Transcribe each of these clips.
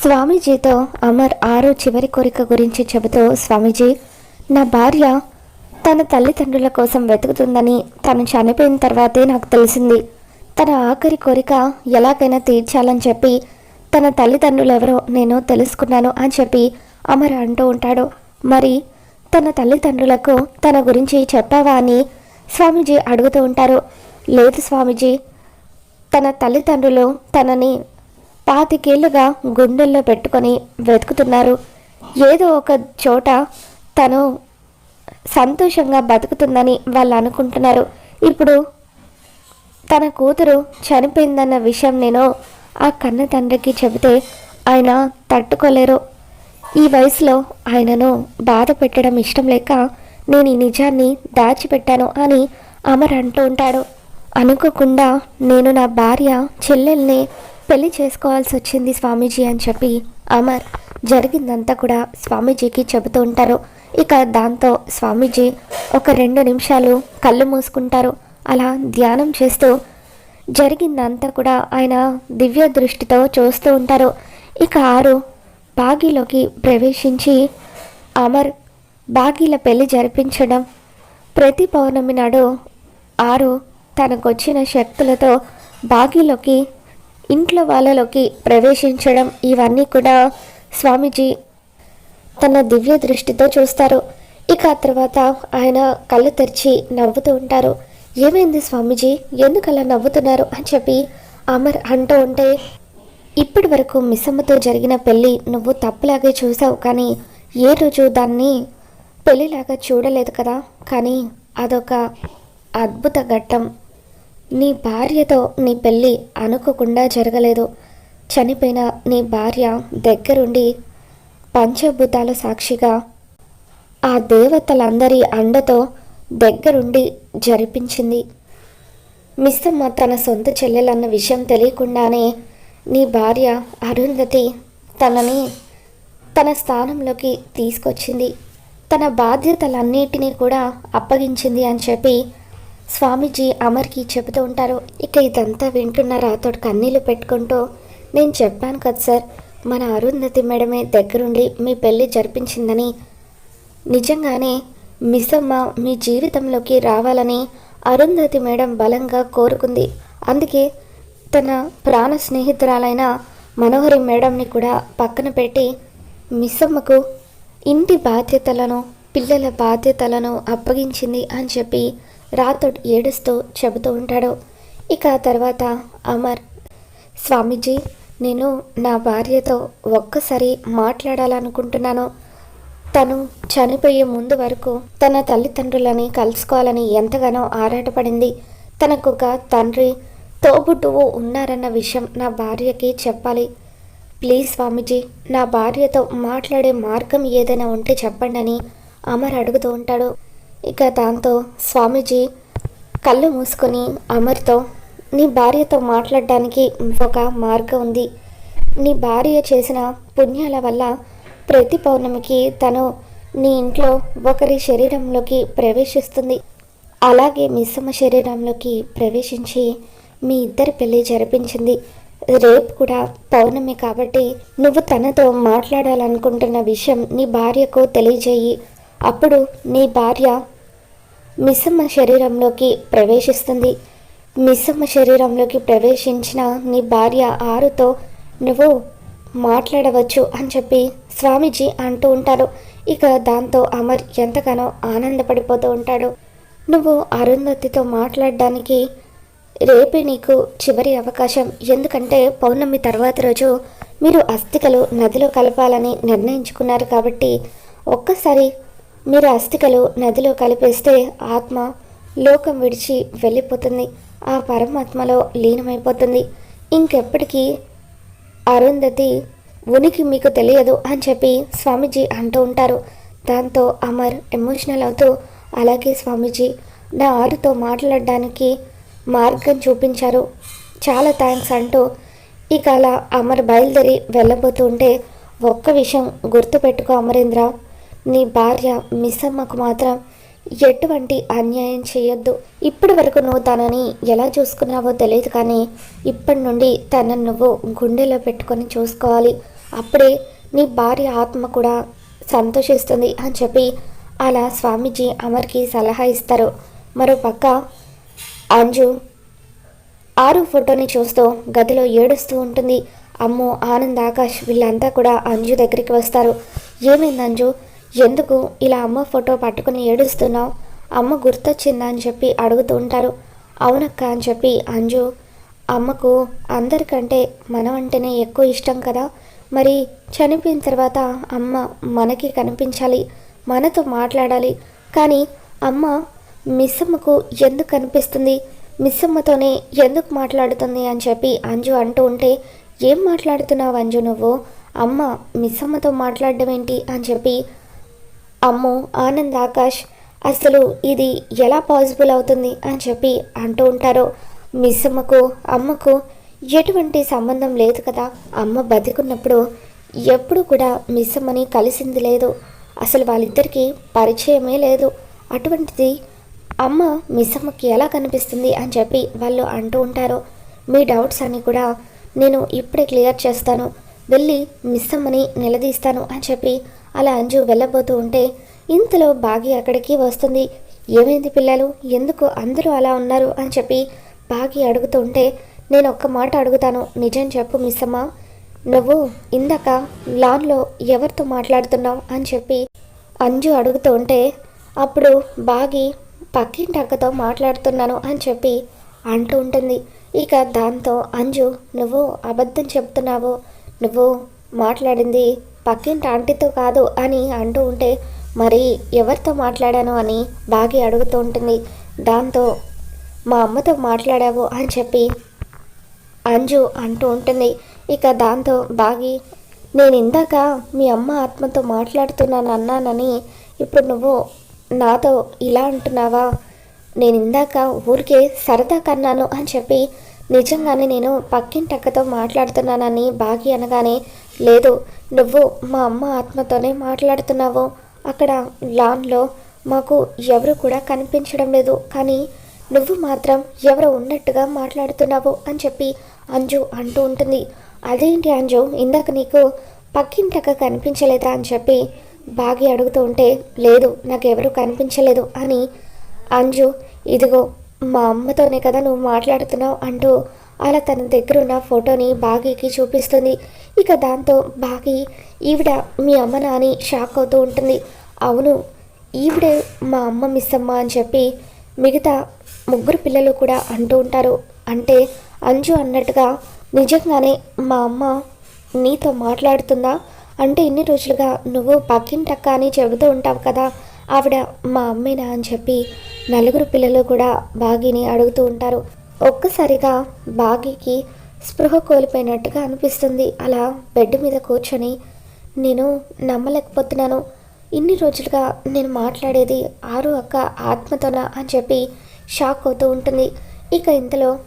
స్వామీజీతో అమర్ ఆరో చివరి కోరిక గురించి చెబుతూ స్వామీజీ నా భార్య తన తల్లిదండ్రుల కోసం వెతుకుతుందని తను చనిపోయిన తర్వాతే నాకు తెలిసింది. తన ఆఖరి కోరిక ఎలాగైనా తీర్చాలని చెప్పి తన తల్లిదండ్రులు ఎవరో నేను తెలుసుకున్నాను అని చెప్పి అమర్ అంటూ ఉంటాడు. మరి తన తల్లిదండ్రులకు తన గురించి చెప్పావా అని స్వామీజీ అడుగుతూ ఉంటారు. లేదు స్వామీజీ తన తల్లిదండ్రులు తనని పాతికేళ్ళుగా గుండెల్లో పెట్టుకొని వెతుకుతున్నారు. ఏదో ఒక చోట తను సంతోషంగా బతుకుతుందని వాళ్ళు అనుకుంటున్నారు. ఇప్పుడు తన కూతురు చనిపోయిందన్న విషయం నేను ఆ కన్న తండ్రికి చెబితే ఆయన తట్టుకోలేరు. ఈ వయసులో ఆయనను బాధ పెట్టడం ఇష్టం లేక నేను ఈ నిజాన్ని దాచిపెట్టాను అని అమర్ అంటూ ఉంటాడు. అనుకోకుండా నేను నా భార్య చెల్లెల్ని పెళ్ళి చేసుకోవాల్సి వచ్చింది స్వామీజీ అని చెప్పి అమర్. జరిగిందంతా కూడా స్వామీజీకి చెబుతూ ఉంటారు. ఇక దాంతో స్వామీజీ ఒక రెండు నిమిషాలు కళ్ళు మూసుకుంటారు. అలా ధ్యానం చేస్తూ జరిగిందంతా కూడా ఆయన దివ్య దృష్టితో చూస్తూ ఉంటారు. ఇక ఆరు బాగీలోకి ప్రవేశించి అమర్ బాగీల పెళ్ళి జరిపించడం ప్రతి పౌర్ణమి నాడు ఆరు తనకొచ్చిన శక్తులతో బాగీలోకి ఇంట్లో వాళ్ళలోకి ప్రవేశించడం ఇవన్నీ కూడా స్వామీజీ తన దివ్య దృష్టితో చూస్తారు. ఇక ఆ తర్వాత ఆయన కళ్ళు తెరిచి నవ్వుతూ ఉంటారు. ఏమైంది స్వామీజీ? ఎందుకు అలా నవ్వుతున్నారు? అని చెప్పి అమర్ అంటూ ఉంటే ఇప్పటి వరకు మిస్సమ్మతో జరిగిన పెళ్ళి నువ్వు తప్పులాగే చూసావు కానీ ఏ రోజు దాన్ని పెళ్ళిలాగా చూడలేదు కదా. కానీ అదొక అద్భుత ఘట్టం. నీ భార్యతో నీ పెళ్ళి అనుకోకుండా జరగలేదు. చనిపోయిన నీ భార్య దగ్గరుండి పంచభూతాల సాక్షిగా ఆ దేవతలందరి అండతో దగ్గరుండి జరిపించింది. మిస్సమ్మ తన సొంత చెల్లెలన్న విషయం తెలియకుండానే నీ భార్య అరుంధతి తనని తన స్థానంలోకి తీసుకొచ్చింది. తన బాధ్యతలన్నిటినీ కూడా అప్పగించింది అని చెప్పి స్వామీజీ అమర్కి చెబుతూ ఉంటారు. ఇక ఇదంతా వింటున్న రాతోడు కన్నీళ్ళు పెట్టుకుంటూ నేను చెప్పాను కదా సార్ మన అరుంధతి మేడమే దగ్గరుండి మీ పెళ్ళి జరిపించిందని. నిజంగానే మిస్సమ్మ మీ జీవితంలోకి రావాలని అరుంధతి మేడం బలంగా కోరుకుంది. అందుకే తన ప్రాణ స్నేహితురాలైన మనోహరి మేడంని కూడా పక్కన పెట్టి మిస్సమ్మకు ఇంటి బాధ్యతలను పిల్లల బాధ్యతలను అప్పగించింది అని చెప్పి రాతోడ్ ఏడుస్తూ చెబుతూ ఉంటాడు. ఇక తర్వాత అమర్ స్వామీజీ నేను నా భార్యతో ఒక్కసారి మాట్లాడాలనుకుంటున్నాను. తను చనిపోయే ముందు వరకు తన తల్లిదండ్రులని కలుసుకోవాలని ఎంతగానో ఆరాటపడింది. తనకొక తండ్రి తోబుట్టువు ఉన్నారన్న విషయం నా భార్యకి చెప్పాలి. ప్లీజ్ స్వామీజీ నా భార్యతో మాట్లాడే మార్గం ఏదైనా ఉంటే చెప్పండి అని అమర్ అడుగుతూ ఉంటాడు. ఇక దాంతో స్వామీజీ కళ్ళు మూసుకొని అమర్తో నీ భార్యతో మాట్లాడడానికి ఒక మార్గం ఉంది. నీ భార్య చేసిన పుణ్యాల వల్ల ప్రతి పౌర్ణమికి తను నీ ఇంట్లో ఒకరి శరీరంలోకి ప్రవేశిస్తుంది. అలాగే మిశ్రమ శరీరంలోకి ప్రవేశించి మీ ఇద్దరి పెళ్ళి జరిపించింది. రేపు కూడా పౌర్ణమి కాబట్టి నువ్వు తనతో మాట్లాడాలనుకుంటున్న విషయం నీ భార్యకు తెలియజేయి. అప్పుడు నీ భార్య మిస్సమ్మ శరీరంలోకి ప్రవేశిస్తుంది. మిస్సమ్మ శరీరంలోకి ప్రవేశించిన నీ భార్య ఆరుతో నువ్వు మాట్లాడవచ్చు అని చెప్పి స్వామీజీ అంటూ ఉంటారు. ఇక దాంతో అమర్ ఎంతగానో ఆనందపడిపోతూ ఉంటాడు. నువ్వు అరుంధతితో మాట్లాడడానికి రేపే నీకు చివరి అవకాశం. ఎందుకంటే పౌర్ణమి తర్వాత రోజు మీరు అస్థికలు నదిలో కలపాలని నిర్ణయించుకున్నారు కాబట్టి ఒక్కసారి మీరు అస్థికలు నదిలో కలిపేస్తే ఆత్మ లోకం విడిచి వెళ్ళిపోతుంది. ఆ పరమాత్మలో లీనమైపోతుంది. ఇంకెప్పటికీ అరుంధతి ఉనికి మీకు తెలియదు అని చెప్పి స్వామీజీ అంటూ ఉంటారు. దాంతో అమర్ ఎమోషనల్ అవుతూ అలాగే స్వామీజీ నా ఆరుతో మాట్లాడడానికి మార్గం చూపించారు. చాలా థ్యాంక్స్ అంటూ ఇక అలా అమర్ బయలుదేరి వెళ్ళబోతూ ఉంటే ఒక్క విషయం గుర్తుపెట్టుకో అమరేంద్ర. నీ భార్య మిస్సమ్మకు మాత్రం ఎటువంటి అన్యాయం చేయొద్దు. ఇప్పటి వరకు నువ్వు తనని ఎలా చూసుకున్నావో తెలియదు కానీ ఇప్పటి నుండి తనను నువ్వు గుండెలో పెట్టుకొని చూసుకోవాలి. అప్పుడే నీ భార్య ఆత్మ కూడా సంతోషిస్తుంది అని చెప్పి అలా స్వామీజీ అమర్కి సలహా ఇస్తారు. మరో పక్క అంజు ఆరు ఫోటోని చూస్తూ గదిలో ఏడుస్తూ ఉంటుంది. అమ్మో ఆనంద్ ఆకాష్ వీళ్ళంతా కూడా అంజు దగ్గరికి వస్తారు. ఏమైంది అంజు? ఎందుకు ఇలా అమ్మ ఫోటో పట్టుకుని ఏడుస్తున్నావు? అమ్మ గుర్తొచ్చిందా? అని చెప్పి అడుగుతూ ఉంటారు. అవునక్క అని చెప్పి అంజు అమ్మకు అందరికంటే మనం అంటేనే ఎక్కువ ఇష్టం కదా. మరి చనిపోయిన తర్వాత అమ్మ మనకి కనిపించాలి మనతో మాట్లాడాలి. కానీ అమ్మ మిస్సమ్మకు ఎందుకు కనిపిస్తుంది? మిస్సమ్మతోనే ఎందుకు మాట్లాడుతుంది? అని చెప్పి అంజు అంటూ ఉంటే ఏం మాట్లాడుతున్నావు అంజు నువ్వు? అమ్మ మిస్సమ్మతో మాట్లాడడం ఏంటి? అని చెప్పి అమ్మో ఆనంద్ ఆకాష్ అసలు ఇది ఎలా పాసిబుల్ అవుతుంది అని చెప్పి అంటూ ఉంటారో. మిస్సమ్మకు అమ్మకు ఎటువంటి సంబంధం లేదు కదా. అమ్మ బతికున్నప్పుడు ఎప్పుడు కూడా మిస్సమ్మని కలిసింది లేదు. అసలు వాళ్ళిద్దరికీ పరిచయమే లేదు. అటువంటిది అమ్మ మిస్సమ్మకి ఎలా కనిపిస్తుంది అని చెప్పి వాళ్ళు అంటూ ఉంటారు. మీ డౌట్స్ అన్నీ కూడా నేను ఇప్పుడే క్లియర్ చేస్తాను. వెళ్ళి మిస్సమ్మని నిలదీస్తాను అని చెప్పి అలా అంజు వెళ్ళబోతూ ఉంటే ఇంతలో బాగి అక్కడికి వస్తుంది. ఏమైంది పిల్లలు? ఎందుకు అందరూ అలా ఉన్నారు? అని చెప్పి బాగి అడుగుతూ ఉంటే నేను ఒక్క మాట అడుగుతాను. నిజం చెప్పు మిస్సమ్మ. నువ్వు ఇందాక లాన్లో ఎవరితో మాట్లాడుతున్నావు? అని చెప్పి అంజు అడుగుతూ ఉంటే అప్పుడు బాగి పక్కింటి అక్కతో మాట్లాడుతున్నాను అని చెప్పి అంటూ ఉంటుంది. ఇక దాంతో అంజు నువ్వు అబద్ధం చెప్తున్నావు. నువ్వు మాట్లాడింది పక్కింటి ఆంటీతో కాదు అని అంటూ ఉంటే మరి ఎవరితో మాట్లాడాను అని బాగి అడుగుతూ ఉంటుంది. దాంతో మా అమ్మతో మాట్లాడావు అని చెప్పి అంజు అంటూ ఉంటుంది. ఇక దాంతో బాగి నేను ఇందాక మీ అమ్మ ఆత్మతో మాట్లాడుతున్నాను అన్నానని ఇప్పుడు నువ్వు నాతో ఇలా అంటున్నావా? నేను ఇందాక ఊరికే సరదా కన్నాను అని చెప్పి నిజంగానే నేను పక్కింటక్కతో మాట్లాడుతున్నానని బాగి అనగానే లేదు నువ్వు మా అమ్మ ఆత్మతోనే మాట్లాడుతున్నావు. అక్కడ లాన్లో మాకు ఎవరు కూడా కనిపించడం లేదు. కానీ నువ్వు మాత్రం ఎవరు ఉన్నట్టుగా మాట్లాడుతున్నావు అని చెప్పి అంజు అంటూ ఉంటుంది. అదేంటి అంజు ఇందాక నీకు పక్కింటక కనిపించలేదా అని చెప్పి బాగి అడుగుతూ ఉంటే లేదు నాకెవరు కనిపించలేదు అని అంజు ఇదిగో మా అమ్మతోనే కదా నువ్వు మాట్లాడుతున్నావు అంటూ అలా తన దగ్గర ఉన్న ఫోటోని బాగీకి చూపిస్తుంది. ఇక దాంతో బాగి ఈవిడ మీ అమ్మ నాని షాక్ అవుతూ ఉంటుంది. అవును ఈవిడే మా అమ్మ మిస్ అమ్మ అని చెప్పి మిగతా ముగ్గురు పిల్లలు కూడా అంటూ ఉంటారు. అంటే అంజు అన్నట్టుగా నిజంగానే మా అమ్మ నీతో మాట్లాడుతుందా? అంటే ఇన్ని రోజులుగా నువ్వు పక్కింటక్క అని చెబుతూ ఉంటావు కదా ఆవిడ మా అమ్మేనా అని చెప్పి నలుగురు పిల్లలు కూడా బాగిని అడుగుతూ ఉంటారు. ఒక్కసారిగా బాగీకి స్పృహ కోల్పోయినట్టుగా అనిపిస్తుంది. అలా బెడ్ మీద కూర్చొని నేను నమ్మలేకపోతున్నాను. ఇన్ని రోజులుగా నేను మాట్లాడేది ఆరు అక్క ఆత్మతోనా? అని చెప్పి షాక్ అవుతూ ఉంటుంది. ఇక ఇంతలో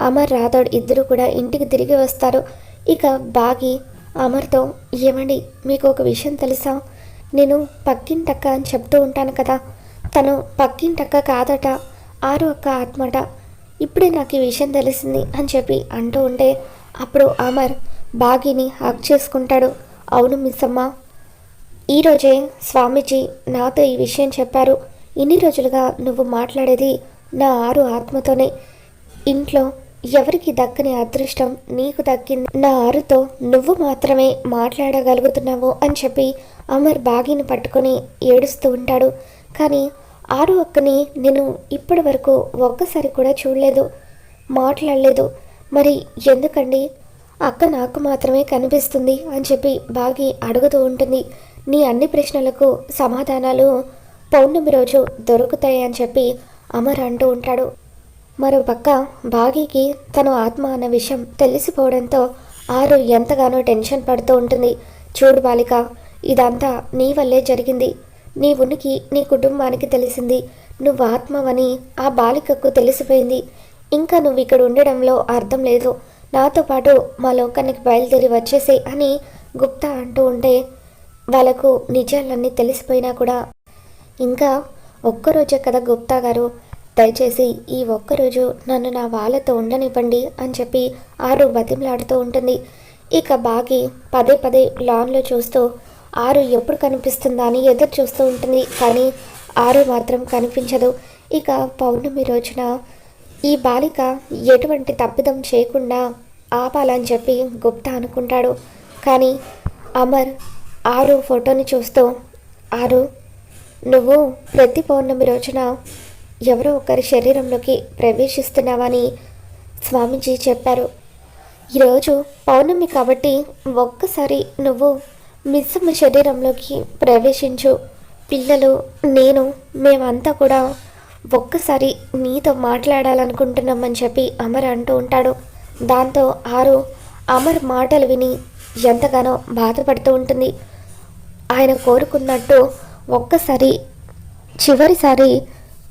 అమర్ రాథోడ్ ఇద్దరు కూడా ఇంటికి తిరిగి వస్తారు. ఇక బాగి అమర్తో ఏమండి మీకు ఒక విషయం తెలుసా? నేను పక్కింటక్క అని చెప్తూ ఉంటాను కదా. తను పక్కింటక్క కాదట ఆరు అక్క ఆత్మట. ఇప్పుడే నాకు ఈ విషయం తెలిసింది అని చెప్పి అంటూ ఉంటే అప్పుడు అమర్ బాగిని హక్ చేసుకుంటాడు. అవును మిస్సమ్మ. ఈరోజే స్వామీజీ నాతో ఈ విషయం చెప్పారు. ఇన్ని రోజులుగా నువ్వు మాట్లాడేది నా ఆరు ఆత్మతోనే. ఇంట్లో ఎవరికి దక్కని అదృష్టం నీకు దక్కింది? నా ఆరుతో నువ్వు మాత్రమే మాట్లాడగలుగుతున్నావు అని చెప్పి అమర్ బాగిని పట్టుకొని ఏడుస్తూ ఉంటాడు. కానీ ఆరు అక్కని నేను ఇప్పటి వరకు ఒక్కసారి కూడా చూడలేదు మాట్లాడలేదు. మరి ఎందుకండి? అక్క నాకు మాత్రమే కనిపిస్తుంది అని చెప్పి బాగి అడుగుతూ ఉంటుంది. నీ అన్ని ప్రశ్నలకు సమాధానాలు పౌర్ణమి రోజు దొరుకుతాయి అని చెప్పి అమర్ అంటూ ఉంటాడు. మరో పక్క బాగీకి తను ఆత్మ అన్న విషయం తెలిసిపోవడంతో ఆరు ఎంతగానో టెన్షన్ పడుతూ ఉంటుంది. చూడు బాలిక ఇదంతా నీ వల్లే జరిగింది. నీ ఉనికి నీ కుటుంబానికి తెలిసింది. నువ్వు ఆత్మవని ఆ బాలికకు తెలిసిపోయింది. ఇంకా నువ్వు ఇక్కడ ఉండడంలో అర్థం లేదు. నాతో పాటు మా లోకానికి బయలుదేరి వచ్చేసే అని గుప్తా అంటూ ఉంటే వాళ్ళకు నిజాలన్నీ తెలిసిపోయినా కూడా. ఇంకా ఒక్కరోజే కదా గుప్తా గారు దయచేసి ఈ ఒక్కరోజు నన్ను నా వాళ్ళతో ఉండనివ్వండి అని చెప్పి ఆరు బతిమలాడుతూ ఉంటుంది. ఇక బాగి పదే పదే లాన్లో చూస్తూ ఆరు ఎప్పుడు కనిపిస్తుందా అని ఎదురు చూస్తూ ఉంటుంది. కానీ ఆరు మాత్రం కనిపించదు. ఇక పౌర్ణమి రోజున ఈ బాలిక ఎటువంటి తప్పిదం చేయకుండా ఆపాలని చెప్పి గుప్తా అనుకుంటాడు. కానీ అమర్ ఆరు ఫోటోని చూస్తూ ఆరు నువ్వు ప్రతి పౌర్ణమి రోజున ఎవరో ఒకరి శరీరంలోకి ప్రవేశిస్తున్నావని స్వామీజీ చెప్పారు. ఈరోజు పౌర్ణమి కాబట్టి ఒక్కసారి నువ్వు మిస్సమ్మ శరీరంలోకి ప్రవేశించు. పిల్లలు నేను మేమంతా కూడా ఒక్కసారి నీతో మాట్లాడాలనుకుంటున్నామని చెప్పి అమర్ అంటూ ఉంటాడు. దాంతో ఆరు అమర్ మాటలు విని ఎంతగానో బాధపడుతూ ఉంటుంది. ఆయన కోరుకున్నట్టు ఒక్కసారి చివరిసారి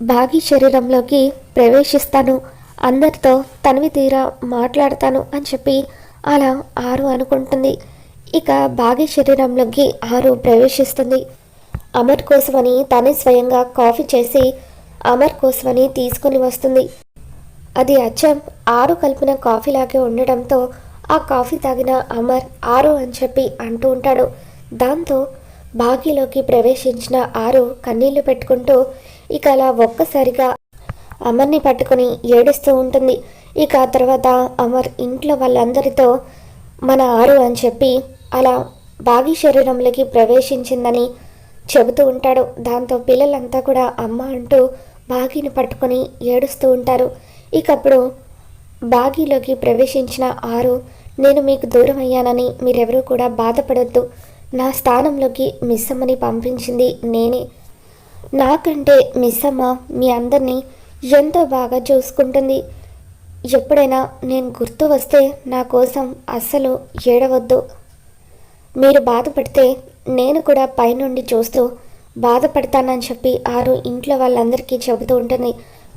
బాగి శరీరంలోకి ప్రవేశిస్తాను. అందరితో తనివి తీరా మాట్లాడతాను అని చెప్పి అలా ఆరు అనుకుంటుంది. ఇక భాగి శరీరంలోకి ఆరు ప్రవేశిస్తుంది. అమర్ కోసమని తనే స్వయంగా కాఫీ చేసి అమర్ కోసమని తీసుకొని వస్తుంది. అది అచ్చం ఆరు కలిపిన కాఫీలాగే ఉండడంతో ఆ కాఫీ తాగిన అమర్ ఆరు అని చెప్పి అంటూ ఉంటాడు. దాంతో బాగీలోకి ప్రవేశించిన ఆరు కన్నీళ్ళు పెట్టుకుంటూ ఇక అలా ఒక్కసారిగా అమర్ని పట్టుకొని ఏడుస్తూ ఉంటుంది. ఇక ఆ తర్వాత అమర్ ఇంట్లో వాళ్ళందరితో మన ఆరు అని చెప్పి అలా బాగి శరీరంలోకి ప్రవేశించిందని చెబుతూ ఉంటాడు. దాంతో పిల్లలంతా కూడా అమ్మ అంటూ బాగీని పట్టుకొని ఏడుస్తూ ఉంటారు. ఇకప్పుడు బాగీలోకి ప్రవేశించిన ఆరు నేను మీకు దూరం అయ్యానని మీరెవరూ కూడా బాధపడొద్దు. నా స్థానంలోకి మిస్సమ్మని పంపించింది నేనే. నాకంటే మిస్సమ్మ మీ అందరినీ ఎంతో బాగా చూసుకుంటుంది. ఎప్పుడైనా నేను గుర్తు వస్తే నా కోసం అస్సలు ఏడవద్దు. మీరు బాధపడితే నేను కూడా పైనుండి చూస్తూ బాధపడతానని చెప్పి ఆరు ఇంట్లో వాళ్ళందరికీ చెబుతూ ఉంటుంది.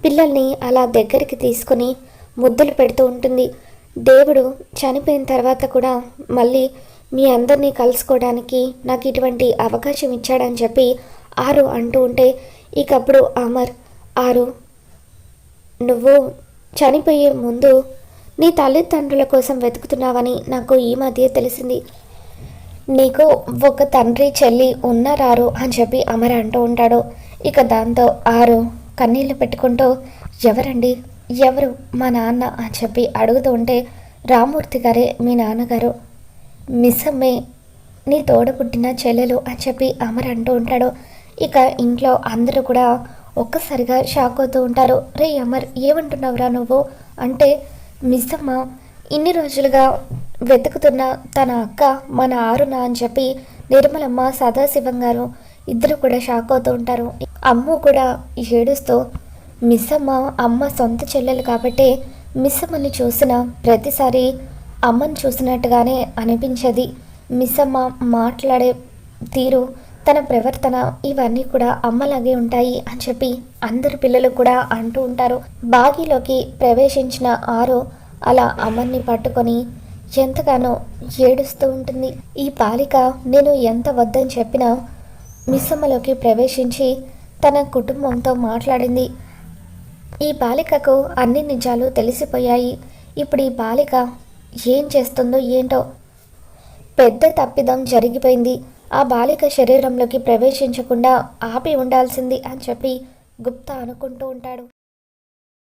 పిల్లల్ని అలా దగ్గరికి తీసుకుని ముద్దలు పెడుతూ ఉంటుంది. దేవుడు చనిపోయిన తర్వాత కూడా మళ్ళీ మీ అందరినీ కలుసుకోవడానికి నాకు ఇటువంటి అవకాశం ఇచ్చాడని చెప్పి ఆరు అంటూ ఉంటే ఇకప్పుడు అమర్ ఆరు నువ్వు చనిపోయే ముందు నీ తల్లిదండ్రుల కోసం వెతుకుతున్నావని నాకు ఈ మధ్య తెలిసింది. నీకు ఒక తండ్రి చెల్లి ఉన్నారారు అని చెప్పి అమర్ అంటూ ఉంటాడు. ఇక దాంతో ఆరు కన్నీళ్ళు పెట్టుకుంటూ ఎవరండి? ఎవరు? మా నాన్న? అని చెప్పి అడుగుతూ ఉంటే రామూర్తి గారే మీ నాన్నగారు. మిస్ అమ్మే నీ తోడ పుట్టిన చెల్లెలు అని చెప్పి అమర్ అంటూ ఉంటాడు. ఇక ఇంట్లో అందరూ కూడా ఒక్కసారిగా షాక్ అవుతూ ఉంటారు. రే అమర్ ఏమంటున్నావురా నువ్వు? అంటే మిస్ అమ్మ ఇన్ని రోజులుగా వెతుకుతున్న తన అక్క మన ఆరున అని చెప్పి నిర్మలమ్మ సదాశివం గారు ఇద్దరు కూడా షాక్ అవుతూ ఉంటారు. అమ్ము కూడా ఏడుస్తూ మిస్ అమ్మ అమ్మ సొంత చెల్లెలు కాబట్టి మిస్ అమ్మని చూసిన ప్రతిసారి అమ్మని చూసినట్టుగానే అనిపించేది. మిస్ అమ్మ మాట్లాడే తీరు తన ప్రవర్తన ఇవన్నీ కూడా అమ్మలాగే ఉంటాయి అని చెప్పి అందరు పిల్లలు కూడా అంటూ ఉంటారు. బాగిలోకి ప్రవేశించిన ఆరు అలా అమ్మని పట్టుకొని ఎంతగానో ఏడుస్తూ ఉంటుంది. ఈ బాలిక నేను ఎంత వద్దని చెప్పినా మిస్సమ్మలోకి ప్రవేశించి తన కుటుంబంతో మాట్లాడింది. ఈ బాలికకు అన్ని నిజాలు తెలిసిపోయాయి. ఇప్పుడు ఈ బాలిక ఏం చేస్తుందో ఏంటో పెద్ద తప్పిదం జరిగిపోయింది. ఆ బాలిక శరీరంలోకి ప్రవేశించకుండా ఆపి ఉండాల్సింది అని చెప్పి గుప్తా అనుకుంటూ ఉంటాడు.